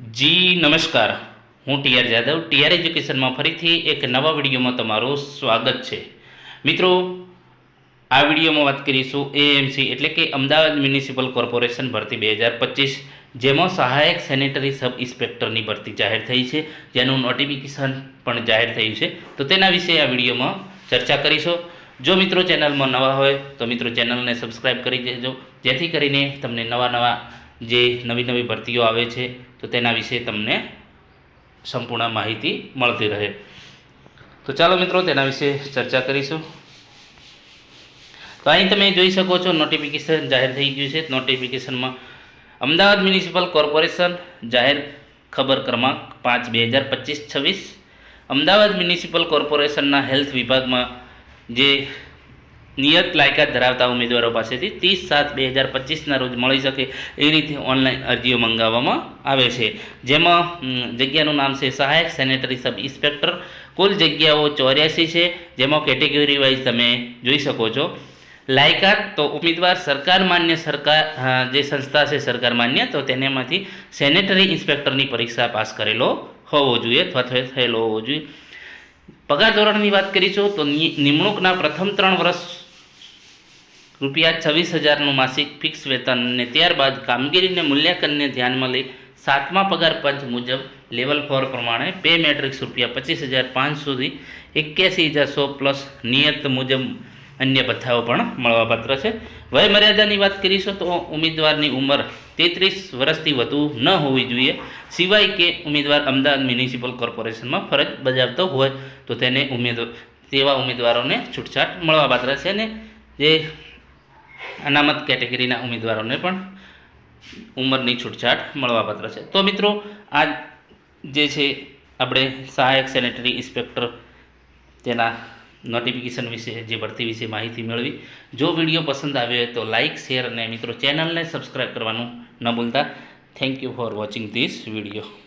જી, નમસ્કાર. હું TR Jadav. TR એજ્યુકેશનમાં ફરીથી એક નવા વિડીયોમાં તમારું સ્વાગત છે. મિત્રો, આ વિડીયોમાં વાત કરીશું એએમસી એટલે કે અમદાવાદ મ્યુનિસિપલ કોર્પોરેશન ભરતી બે હજાર પચીસ, જેમાં સહાયક સેનેટરી સબ ઇન્સ્પેક્ટરની ભરતી જાહેર થઈ છે, જેનું નોટિફિકેશન પણ જાહેર થયું છે. તો તેના વિશે આ વિડીયોમાં ચર્ચા કરીશું. જો મિત્રો ચેનલમાં નવા હોય, તો મિત્રો ચેનલને સબસ્ક્રાઈબ કરી દેજો. જેથી કરીને તમને નવા નવા જે નવી નવી ભરતીઓ આવે છે, તો તેના વિશે તમને સંપૂર્ણ માહિતી મળતી રહે. તો ચાલો મિત્રો, તેના વિશે ચર્ચા કરીશું. તો અહીં તમે જોઈ શકો છો નોટિફિકેશન જાહેર થઈ ગયું છે. નોટિફિકેશનમાં અમદાવાદ મ્યુનિસિપલ કોર્પોરેશન જાહેર ખબર ક્રમાંક પાંચ, બે હજાર પચીસ, છવ્વીસ. અમદાવાદ મ્યુનિસિપલ કોર્પોરેશનના હેલ્થ વિભાગમાં જે નિયત લાયકાત ધરાવતા ઉમેદવારો પાસેથી ત્રીસ સાત બે હજાર પચીસના રોજ મળી શકે એ રીતે ઓનલાઈન અરજીઓ મંગાવવામાં આવે છે. જેમાં જગ્યાનું નામ છે સહાયક સેનેટરી સબ ઇન્સ્પેક્ટર. કુલ જગ્યાઓ ચોર્યાસી છે, જેમાં કેટેગરી વાઇઝ તમે જોઈ શકો છો. લાયકાત તો ઉમેદવાર સરકાર માન્ય સરકાર જે સંસ્થા છે સરકાર માન્ય, તો તેનામાંથી સેનેટરી ઇન્સ્પેક્ટરની પરીક્ષા પાસ કરેલો હોવો જોઈએ, અથવા થયેલો હોવો જોઈએ. પગાર ધોરણની વાત કરીશું, તો નિમણૂકના પ્રથમ ત્રણ વર્ષ રૂપિયા છવ્વીસ હજારનું માસિક ફિક્સ વેતન અને ત્યારબાદ કામગીરીને મૂલ્યાંકનને ધ્યાનમાં લઈ સાતમા પગાર પંચ મુજબ લેવલ ફોર પ્રમાણે પે મેટ્રિક્સ રૂપિયા પચીસ હજાર પાંચ સુધી એક્યાસી હજાર સો પ્લસ નિયત મુજબ અન્ય ભથ્થાઓ પણ મળવાપાત્ર છે. વય મર્યાદાની વાત કરીશું તો ઉમેદવારની ઉંમર તેત્રીસ વર્ષથી વધુ ન હોવી જોઈએ. સિવાય કે ઉમેદવાર અમદાવાદ મ્યુનિસિપલ કોર્પોરેશનમાં ફરજ બજાવતો હોય તો તેને ઉમેદ, તેવા ઉમેદવારોને છૂટછાટ મળવાપાત્ર છે અને જે અનામત કેટેગરીના ઉમેદવારોને પણ ઉંમરની છૂટછાટ મળવાપાત્ર છે. તો મિત્રો આ જે છે, આપણે સહાયક સેનેટરી ઇન્સ્પેક્ટર તેના નોટિફિકેશન વિશે, જે ભરતી વિશે માહિતી મેળવી. જો વીડિયો પસંદ આવ્યો હોય તો લાઇક શેર અને મિત્રો ચેનલને સબસ્ક્રાઈબ કરવાનું ન ભૂલતા. Thank you for watching this video